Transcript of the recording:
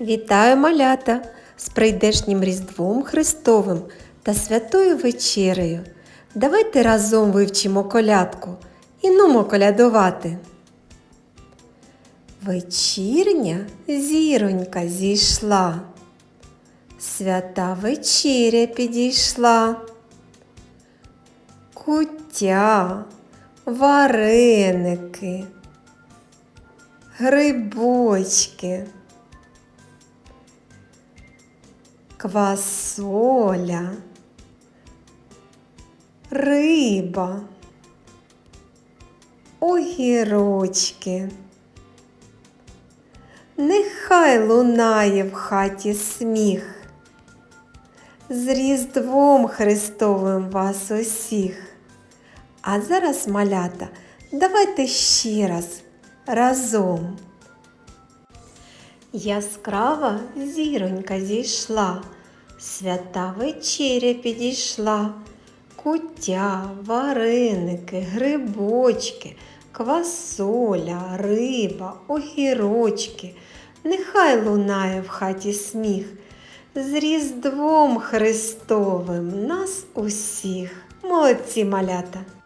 Вітаю малята з прийдешнім Різдвом Христовим та святою вечерею. Давайте разом вивчимо колядку і нумо колядувати. Вечірня зіронька зійшла, свята вечеря підійшла. Куття, вареники, грибочки. Квасоля, риба, огірочки. Нехай лунає в хаті сміх. З Різдвом Христовим вас усіх. А зараз, малята, давайте ще раз разом. Яскрава зіронька зійшла, свята вечеря підійшла, куття, вареники, грибочки, квасоля, риба, огірочки. Нехай лунає в хаті сміх. З Різдвом Христовим нас усіх. Молодці малята!